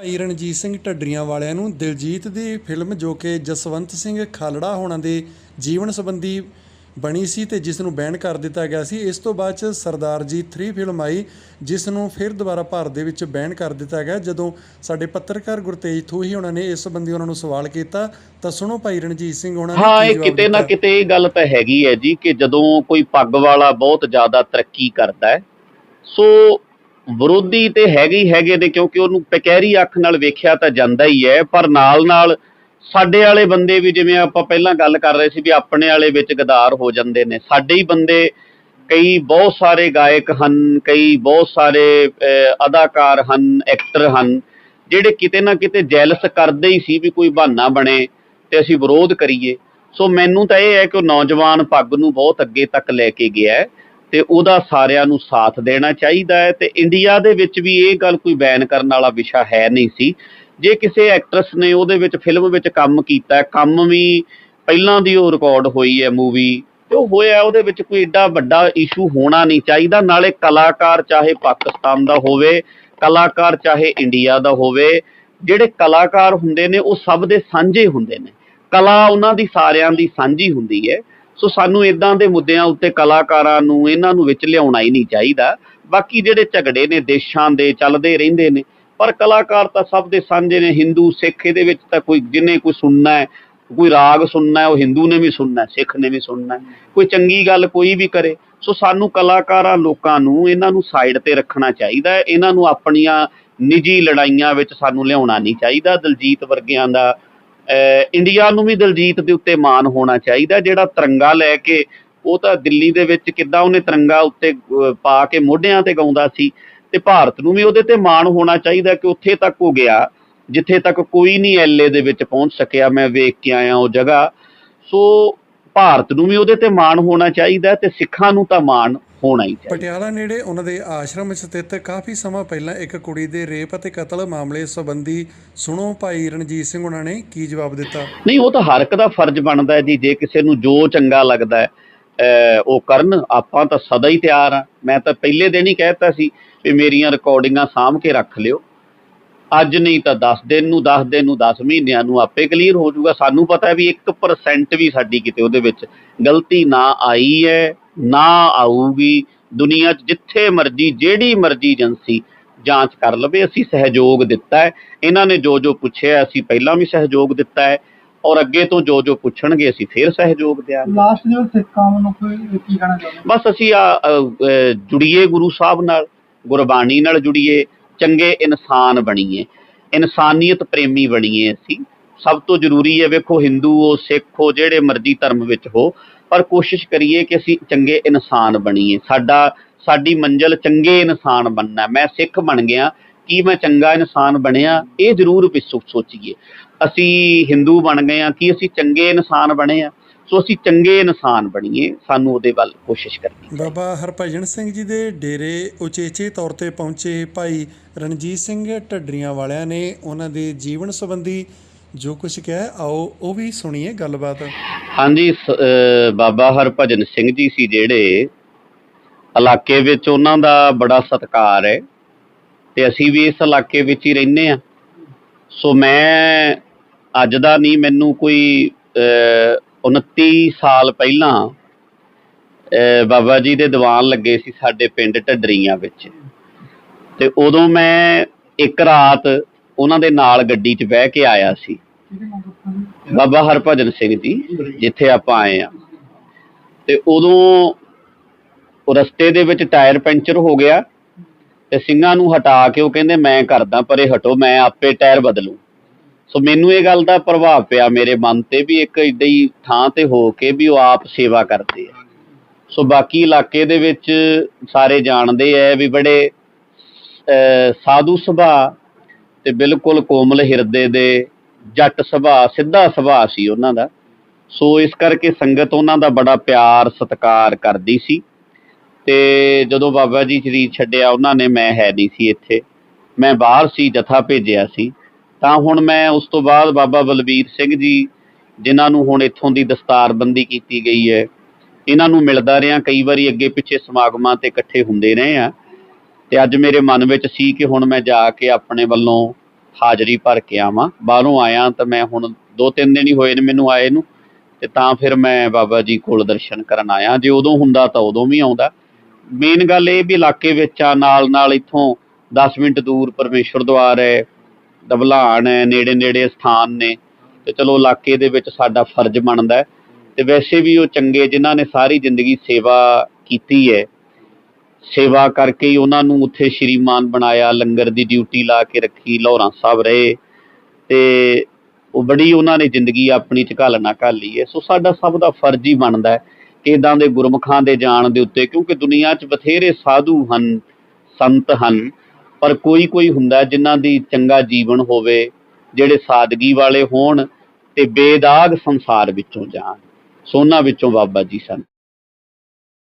ਭਾਈ ਰਣਜੀਤ ਸਿੰਘ ਢੱਡਰੀਆਂ ਵਾਲਿਆਂ ਨੂੰ ਦਿਲਜੀਤ ਦੀ ਫਿਲਮ ਜੋ ਕਿ ਜਸਵੰਤ ਸਿੰਘ ਖਾਲੜਾ ਹੋਣਾ ਦੇ ਜੀਵਨ ਸੰਬੰਧੀ ਬਣੀ ਸੀ ਤੇ ਜਿਸ ਨੂੰ ਬੈਨ ਕਰ ਦਿੱਤਾ ਗਿਆ ਸੀ ਇਸ ਤੋਂ ਬਾਅਦ ਚ ਸਰਦਾਰ ਜੀ 3 ਫਿਲਮ ਆਈ ਜਿਸ ਨੂੰ ਫਿਰ ਦੁਬਾਰਾ ਭਾਰਤ ਦੇ ਵਿੱਚ ਬੈਨ ਕਰ ਦਿੱਤਾ ਗਿਆ ਜਦੋਂ ਸਾਡੇ ਪੱਤਰਕਾਰ ਗੁਰਤੇਜ ਥੂਹੀ ਉਹਨਾਂ ਨੇ ਇਸ ਸੰਬੰਧੀ ਉਹਨਾਂ ਨੂੰ ਸਵਾਲ ਕੀਤਾ ਤਾਂ ਸੁਣੋ ਭਾਈ ਰਣਜੀਤ ਸਿੰਘ ਉਹਨਾਂ ਨੇ ਹਾਂ ਇਹ ਕਿਤੇ ਨਾ। ਕਿਤੇ ਇਹ ਗੱਲ ਤਾਂ ਹੈਗੀ ਹੈ ਜੀ ਕਿ ਜਦੋਂ ਕੋਈ ਪੱਗ ਵਾਲਾ ਬਹੁਤ ਜ਼ਿਆਦਾ ਤਰੱਕੀ ਕਰਦਾ ਹੈ ਸੋ ਵਿਰੋਧੀ ਤੇ ਹੈਗੇ ਹੀ ਹੈਗੇ ਨੇ, ਕਿਉਂਕਿ ਉਹਨੂੰ ਪਕੈਰੀ ਅੱਖ ਨਾਲ ਵੇਖਿਆ ਤਾਂ ਜਾਂਦਾ ਹੀ ਹੈ, ਪਰ ਨਾਲ ਨਾਲ ਸਾਡੇ ਵਾਲੇ ਬੰਦੇ ਵੀ ਜਿਵੇਂ ਆਪਾਂ ਪਹਿਲਾਂ ਗੱਲ ਕਰ ਰਹੇ ਸੀ ਵੀ ਆਪਣੇ ਵਾਲੇ ਵਿੱਚ ਗਦਾਰ ਹੋ ਜਾਂਦੇ ਨੇ। ਸਾਡੇ ਹੀ ਬੰਦੇ ਕਈ ਬਹੁਤ ਸਾਰੇ ਗਾਇਕ ਹਨ, ਕਈ ਬਹੁਤ ਸਾਰੇ ਅਦਾਕਾਰ ਹਨ ਐਕਟਰ ਹਨ, ਜਿਹੜੇ ਕਿਤੇ ਨਾ ਕਿਤੇ ਜੈਲਸ ਕਰਦੇ ਹੀ ਸੀ ਵੀ ਕੋਈ ਬਹਾਨਾ ਬਣੇ ਤੇ ਅਸੀਂ ਵਿਰੋਧ ਕਰੀਏ। ਸੋ ਮੈਨੂੰ ਤਾਂ ਇਹ ਹੈ ਕਿ ਉਹ ਨੌਜਵਾਨ ਪੱਗ ਨੂੰ ਬਹੁਤ ਅੱਗੇ ਤੱਕ ਲੈ ਕੇ ਗਿਆ ਹੈ। ਤੇ ਉਹਦਾ ਸਾਰਿਆਂ ਨੂੰ ਸਾਥ ਦੇਣਾ ਚਾਹੀਦਾ ਹੈ ਤੇ ਇੰਡੀਆ ਦੇ ਵਿੱਚ ਵੀ ਇਹ ਗੱਲ ਕੋਈ ਬੈਨ ਕਰਨ ਵਾਲਾ ਵਿਸ਼ਾ ਹੈ ਨਹੀਂ ਸੀ। ਜੇ ਕਿਸੇ ਐਕਟਰਸ ਨੇ ਉਹਦੇ ਵਿੱਚ ਫਿਲਮ ਵਿੱਚ ਕੰਮ ਕੀਤਾ, ਕੰਮ ਵੀ ਪਹਿਲਾਂ ਦੀ ਉਹ ਰਿਕਾਰਡ ਹੋਈ ਹੈ ਮੂਵੀ ਤੇ ਉਹ ਹੋਇਆ ਉਹਦੇ ਵਿੱਚ ਕੋਈ ਏਡਾ ਵੱਡਾ ਇਸ਼ੂ ਹੋਣਾ ਨਹੀਂ ਚਾਹੀਦਾ। ਨਾਲੇ ਕਲਾਕਾਰ ਚਾਹੇ ਪਾਕਿਸਤਾਨ ਦਾ ਹੋਵੇ, ਕਲਾਕਾਰ ਚਾਹੇ ਇੰਡੀਆ ਦਾ ਹੋਵੇ, ਜਿਹੜੇ ਕਲਾਕਾਰ ਹੁੰਦੇ ਨੇ ਉਹ ਸਭ ਦੇ ਸਾਂਝੇ ਹੁੰਦੇ ਨੇ। ਕਲਾ ਉਹਨਾਂ ਦੀ ਸਾਰਿਆਂ ਦੀ ਸਾਂਝੀ ਹੁੰਦੀ ਹੈ। ਸੋ ਸਾਨੂੰ ਇਦਾਂ ਦੇ ਮੁੱਦਿਆਂ ਉੱਤੇ ਕਲਾਕਾਰਾਂ ਨੂੰ, ਇਹਨਾਂ ਨੂੰ ਵਿੱਚ ਲਿਆਉਣਾ ਹੀ ਨਹੀਂ ਚਾਹੀਦਾ। ਬਾਕੀ ਜਿਹੜੇ ਝਗੜੇ ਨੇ, ਦੇਸ਼ਾਂ ਦੇ ਚੱਲਦੇ ਰਹਿੰਦੇ ਨੇ, ਪਰ ਕਲਾਕਾਰ ਤਾਂ ਸਭ ਦੇ ਸਾਂਝੇ ਨੇ। ਹਿੰਦੂ ਸਿੱਖ ਇਹਦੇ ਵਿੱਚ ਤਾਂ ਕੋਈ ਜਿਹਨੇ ਕੋਈ ਸੁਣਨਾ ਹੈ, ਕੋਈ ਰਾਗ ਸੁਣਨਾ ਹੈ, ਉਹ ਹਿੰਦੂ ਨੇ ਵੀ ਸੁਣਨਾ ਹੈ, ਸਿੱਖ ਨੇ ਵੀ ਸੁਣਨਾ ਹੈ। ਕੋਈ ਚੰਗੀ ਗੱਲ ਕੋਈ ਵੀ ਕਰੇ, ਸੋ ਸਾਨੂੰ ਕਲਾਕਾਰਾਂ ਲੋਕਾਂ ਨੂੰ ਇਹਨਾਂ ਨੂੰ ਸਾਈਡ ਤੇ ਰੱਖਣਾ ਚਾਹੀਦਾ ਹੈ। ਇਹਨਾਂ ਨੂੰ ਆਪਣੀਆਂ ਨਿੱਜੀ ਲੜਾਈਆਂ ਵਿੱਚ ਸਾਨੂੰ ਲਿਆਉਣਾ ਨਹੀਂ ਚਾਹੀਦਾ। ਦਲਜੀਤ ਵਰਗਿਆਂ ਦਾ ਇੰਡੀਆ ਨੂੰ ਵੀ ਦਲਜੀਤ ਦੇ ਉੱਤੇ ਮਾਣ ਹੋਣਾ ਚਾਹੀਦਾ, ਜਿਹੜਾ ਤਿਰੰਗਾ ਲੈ ਕੇ ਉਹ ਤਾਂ ਦਿੱਲੀ ਦੇ ਵਿੱਚ ਕਿੱਦਾਂ ਉਹਨੇ ਤਿਰੰਗਾ ਉੱਤੇ ਪਾ ਕੇ ਮੋਢਿਆਂ ਤੇ ਗਾਉਂਦਾ ਸੀ ਤੇ ਭਾਰਤ ਨੂੰ ਵੀ ਉਹਦੇ ਤੇ ਮਾਣ ਹੋਣਾ ਚਾਹੀਦਾ ਕਿ ਉੱਥੇ ਤੱਕ ਉਹ ਗਿਆ, ਜਿੱਥੇ ਤੱਕ ਕੋਈ ਨਹੀਂ ਐਲਏ ਦੇ ਵਿੱਚ ਪਹੁੰਚ ਸਕਿਆ, ਮੈਂ ਵੇਖ ਕੇ ਆਇਆ ਉਹ ਜਗ੍ਹਾ। ਸੋ ਭਾਰਤ ਨੂੰ ਵੀ ਉਹਦੇ ਤੇ ਮਾਣ ਹੋਣਾ ਚਾਹੀਦਾ ਤੇ ਸਿੱਖਾਂ ਨੂੰ ਤਾਂ ਮਾਣ ਹੋਣਾ ਹੀ ਚਾਹੀਦਾ। ਪਟਿਆਲਾ ਨੇੜੇ ਉਹਨਾਂ ਦੇ ਆਸ਼ਰਮ ਸਥਿਤ ਕਾਫੀ ਸਮਾਂ ਪਹਿਲਾਂ ਇੱਕ ਕੁੜੀ ਦੇ ਰੇਪ ਅਤੇ ਕਤਲ ਮਾਮਲੇ ਸੰਬੰਧੀ ਸੁਣੋ ਭਾਈ ਰਣਜੀਤ ਸਿੰਘ ਉਹਨਾਂ ਨੇ ਕੀ ਜਵਾਬ ਦਿੱਤਾ? ਨਹੀਂ ਉਹ ਤਾਂ ਹਰ ਇੱਕ ਦਾ ਫਰਜ਼ ਬਣਦਾ ਹੈ ਜੀ ਜੇ ਕਿਸੇ ਨੂੰ ਜੋ ਚੰਗਾ ਲੱਗਦਾ ਹੈ ਉਹ ਕਰਨ। ਆਪਾਂ ਤਾਂ ਸਦਾ ਹੀ ਤਿਆਰ ਆ ਮੈਂ ਤਾਂ ਪਹਿਲੇ ਦਿਨ ਹੀ ਕਹਿਤਾ ਸੀ ਵੀ ਮੇਰੀਆਂ ਰਿਕਾਰਡਿੰਗਾਂ ਸਾਂਭ ਕੇ ਰੱਖ ਲਿਓ। ਅੱਜ ਨਹੀਂ ਤਾਂ 10 ਦਿਨ ਨੂੰ 10 ਦਿਨ ਨੂੰ 10 ਮਹੀਨਿਆਂ ਨੂੰ ਆਪੇ ਕਲੀਅਰ ਹੋ ਜਾਊਗਾ। ਸਾਨੂੰ ਪਤਾ ਵੀ 1% ਵੀ ਸਾਡੀ ਕਿਤੇ ਉਹਦੇ ਵਿੱਚ ਗਲਤੀ ਨਾ ਆਈ ਹੈ ਨਾ ਆਊਗੀ। ਦੁਨੀਆ 'ਚ ਜਿੱਥੇ ਮਰਜ਼ੀ ਜਿਹੜੀ ਮਰਜ਼ੀ ਏਜੰਸੀ ਜਾਂਚ ਕਰ ਲਵੇ ਅਸੀਂ ਸਹਿਯੋਗ ਦਿੱਤਾ ਹੈ। ਇਹਨਾਂ ਨੇ ਜੋ ਜੋ ਪੁੱਛਿਆ ਅਸੀਂ ਪਹਿਲਾਂ ਵੀ ਸਹਿਯੋਗ ਦਿੱਤਾ ਹੈ। ਔਰ ਅੱਗੇ ਤੋਂ ਜੋ ਜੋ ਪੁੱਛਣਗੇ ਅਸੀਂ ਫੇਰ ਸਹਿਯੋਗ ਦਿਆਂਗੇ। ਲਾਸਟ ਜੋ ਸਿੱਖ ਕੌਮ ਨੂੰ ਕੋਈ ਕੀ ਕਹਿਣਾ ਚਾਹੁੰਦੇ? ਬਸ ਅਸੀਂ ਜੁੜੀਏ ਗੁਰੂ ਸਾਹਿਬ ਨਾਲ ਗੁਰਬਾਣੀ ਨਾਲ ਜੁੜੀਏ। ਚੰਗੇ ਇਨਸਾਨ ਬਣੀਏ, ਇਨਸਾਨੀਅਤ ਪ੍ਰੇਮੀ ਬਣੀਏ ਅਸੀਂ। ਸਭ ਤੋਂ ਜ਼ਰੂਰੀ ਹੈ ਵੇਖੋ, ਹਿੰਦੂ ਹੋ, ਸਿੱਖ ਹੋ, ਜਿਹੜੇ ਮਰਜ਼ੀ ਧਰਮ ਵਿੱਚ ਹੋ, ਪਰ ਕੋਸ਼ਿਸ਼ ਕਰੀਏ ਕਿ ਅਸੀਂ ਚੰਗੇ ਇਨਸਾਨ ਬਣੀਏ। ਸਾਡਾ, ਸਾਡੀ ਮੰਜ਼ਿਲ ਚੰਗੇ ਇਨਸਾਨ ਬਣਨਾ ਮੈਂ ਸਿੱਖ ਬਣ ਗਿਆ, ਕੀ ਮੈਂ ਚੰਗਾ ਇਨਸਾਨ ਬਣਿਆ? ਇਹ ਜ਼ਰੂਰ ਪਿੱਛੋਂ ਸੋਚੀਏ ਅਸੀਂ ਹਿੰਦੂ ਬਣ ਗਏ ਆ ਕੀ ਅਸੀਂ ਚੰਗੇ ਇਨਸਾਨ ਬਣੇ ਆ ਸੋ ਅਸੀਂ ਚੰਗੇ ਇਨਸਾਨ ਬਣੀਏ ਸਾਨੂੰ ਉਹਦੇ ਵੱਲ ਕੋਸ਼ਿਸ਼ ਕਰਨੀ। ਬਾਬਾ ਹਰਭਜਨ ਸਿੰਘ ਜੀ ਦੇ ਡੇਰੇ ਉਚੇਚੇ ਤੌਰ ਤੇ ਪਹੁੰਚੇ ਭਾਈ ਰਣਜੀਤ ਸਿੰਘ ਢੱਡਰੀਆਂ ਵਾਲਿਆਂ ਨੇ ਉਹਨਾਂ ਦੇ ਜੀਵਨ ਸੰਬੰਧੀ ਜੋ ਕੁਝ ਕਿਹਾ ਆਓ ਉਹ ਵੀ ਸੁਣੀਏ ਗੱਲਬਾਤ ਹਾਂਜੀ ਬਾਬਾ ਹਰਭਜਨ ਸਿੰਘ ਜੀ ਸੀ ਜਿਹੜੇ ਇਲਾਕੇ ਵਿੱਚ ਉਹਨਾਂ ਦਾ ਬੜਾ ਸਤਿਕਾਰ ਹੈ ਤੇ ਅਸੀਂ ਵੀ ਇਸ ਇਲਾਕੇ ਵਿੱਚ ਹੀ ਰਹਿੰਦੇ ਆ ਸੋ ਮੈਂ ਅੱਜ ਦਾ ਨਹੀਂ ਮੈਨੂੰ ਕੋਈ 29 ਸਾਲ ਪਹਿਲਾਂ ਬਾਬਾ ਜੀ ਦੇ ਦੀਵਾਨ ਲੱਗੇ ਸੀ ਸਾਡੇ ਪਿੰਡ ਢੱਡਰੀਆਂ ਵਿੱਚ। ਤੇ ਉਦੋਂ ਮੈਂ ਇੱਕ ਰਾਤ ਉਹਨਾਂ ਦੇ ਨਾਲ ਗੱਡੀ 'ਚ ਬਹਿ ਕੇ ਆਇਆ ਸੀ। ਬਾਬਾ ਹਰਭਜਨ ਸਿੰਘ ਜੀ, ਜਿੱਥੇ ਆਪਾਂ ਆਏ ਆ ਤੇ ਉਦੋਂ ਉਹ ਰਸਤੇ ਦੇ ਵਿੱਚ ਟਾਇਰ ਪੈਂਚਰ ਹੋ ਗਿਆ ਤੇ ਸਿੰਘਾਂ ਨੂੰ ਹਟਾ ਕੇ ਉਹ ਕਹਿੰਦੇ, ਮੈਂ ਕਰਦਾ, ਪਰੇ ਹਟੋ, ਮੈਂ ਆਪੇ ਟਾਇਰ ਬਦਲੂ। ਸੋ ਮੈਨੂੰ ਇਹ ਗੱਲ ਦਾ ਪ੍ਰਭਾਵ ਪਿਆ ਮੇਰੇ ਮਨ ਤੇ ਵੀ ਇੱਕ ਏਦਾਂ ਹੀ ਥਾਂ ਤੇ ਹੋ ਕੇ ਵੀ ਉਹ ਆਪ ਸੇਵਾ ਕਰਦੇ ਆ। ਸੋ ਬਾਕੀ ਇਲਾਕੇ ਦੇ ਵਿੱਚ ਸਾਰੇ ਜਾਣਦੇ ਆ ਵੀ ਬੜੇ ਅਹ, ਸਾਧੂ ਸੁਭਾਅ ਤੇ ਬਿਲਕੁਲ ਕੋਮਲ ਹਿਰਦੇ ਦੇ ਜੱਟ ਸੁਭਾਅ ਸਿੱਧਾ ਸੁਭਾਅ ਸੀ ਉਹਨਾਂ ਦਾ। ਸੋ ਇਸ ਕਰਕੇ ਸੰਗਤ ਉਹਨਾਂ ਦਾ ਬੜਾ ਪਿਆਰ ਸਤਿਕਾਰ ਕਰਦੀ ਸੀ। ਤੇ ਜਦੋਂ ਬਾਬਾ ਜੀ ਸਰੀਰ ਛੱਡਿਆ ਉਹਨਾਂ ਨੇ ਮੈਂ ਹੈ ਨਹੀਂ ਸੀ ਇੱਥੇ। ਮੈਂ ਬਾਹਰ ਸੀ ਜਥਾ ਭੇਜਿਆ ਸੀ। ਤਾਂ ਹੁਣ ਮੈਂ ਉਸ ਤੋਂ ਬਾਅਦ ਬਾਬਾ ਬਲਬੀਰ ਸਿੰਘ ਜੀ, ਜਿਨ੍ਹਾਂ ਨੂੰ ਹੁਣ ਇੱਥੋਂ ਦੀ ਦਸਤਾਰਬੰਦੀ ਕੀਤੀ ਗਈ ਹੈ, ਇਹਨਾਂ ਨੂੰ ਮਿਲਦਾ ਰਿਹਾ, ਕਈ ਵਾਰੀ ਅੱਗੇ ਪਿੱਛੇ ਸਮਾਗਮਾਂ ਤੇ ਇਕੱਠੇ ਹੁੰਦੇ ਰਹੇ ਆ। ਤੇ ਅੱਜ ਮੇਰੇ ਮਨ ਵਿੱਚ ਸੀ ਕਿ ਹੁਣ ਮੈਂ ਜਾ ਕੇ ਆਪਣੇ ਵੱਲੋਂ ਹਾਜ਼ਰੀ ਭਰ ਕੇ ਆਵਾਂ। ਬਾਹਰੋਂ ਆਇਆ ਤਾਂ ਮੈਂ ਹੁਣ ਦੋ ਤਿੰਨ ਦਿਨ ਹੀ ਹੋਏ ਨੇ ਮੈਨੂੰ ਆਏ ਨੂੰ, ਤੇ ਤਾਂ ਫਿਰ ਮੈਂ ਬਾਬਾ ਜੀ ਕੋਲ ਦਰਸ਼ਨ ਕਰਨ ਆਇਆ। ਜੇ ਉਦੋਂ ਹੁੰਦਾ ਤਾਂ ਉਦੋਂ ਵੀ ਆਉਂਦਾ। ਮੇਨ ਗੱਲ ਇਹ ਵੀ ਇਲਾਕੇ ਵਿੱਚ ਆ ਨਾਲ ਨਾਲ ਇੱਥੋਂ 10 ਮਿੰਟ ਦੂਰ ਪਰਮੇਸ਼ਵਰ ਦੁਆਰ ਹੈ ਦਬਲਾਨ ਹੈ, ਨੇੜੇ ਨੇੜੇ ਸਥਾਨ ਨੇ ਤੇ ਚਲੋ ਇਲਾਕੇ ਦੇ ਵਿੱਚ ਸਾਡਾ ਫਰਜ਼ ਬਣਦਾ ਤੇ ਵੈਸੇ ਵੀ ਉਹ ਚੰਗੇ ਜਿਨ੍ਹਾਂ ਨੇ ਸਾਰੀ ਜ਼ਿੰਦਗੀ ਸੇਵਾ ਕੀਤੀ ਹੈ। ਸੇਵਾ ਕਰਕੇ ਹੀ ਉਹਨਾਂ ਨੂੰ ਉੱਥੇ ਸ਼੍ਰੀਮਾਨ ਬਣਾਇਆ, ਲੰਗਰ ਦੀ ਡਿਊਟੀ ਲਾ ਕੇ ਰੱਖੀ, ਲਾਹੌਰਾਂ ਸਾਹਿਬ ਰਹੇ ਤੇ ਉਹ ਬੜੀ ਉਹਨਾਂ ਨੇ ਜ਼ਿੰਦਗੀ ਆਪਣੀ ਚ ਘਾਲਣਾ ਘਾਲੀ ਹੈ। ਸੋ ਸਾਡਾ ਸਭ ਦਾ ਫਰਜ਼ ਹੀ ਬਣਦਾ ਹੈ ਕਿ ਇਦਾਂ ਦੇ ਗੁਰਮੁਖਾਂ ਦੇ ਜਾਣ ਦੇ ਉੱਤੇ, ਕਿਉਂਕਿ ਦੁਨੀਆ 'ਚ ਬਥੇਰੇ ਸਾਧੂ ਹਨ, ਸੰਤ ਹਨ ਪਰ ਕੋਈ ਕੋਈ ਹੁੰਦਾ ਜਿਨ੍ਹਾਂ ਦੀ ਚੰਗਾ ਜੀਵਨ ਹੋਵੇ, ਜਿਹੜੇ ਸਾਦਗੀ ਵਾਲੇ ਹੋਣ ਤੇ ਬੇਦਾਗ ਸੰਸਾਰ ਵਿੱਚੋਂ ਜਾਣ। ਸੋਨਾ ਵਿੱਚੋਂ ਬਾਬਾ ਜੀ ਸਨ।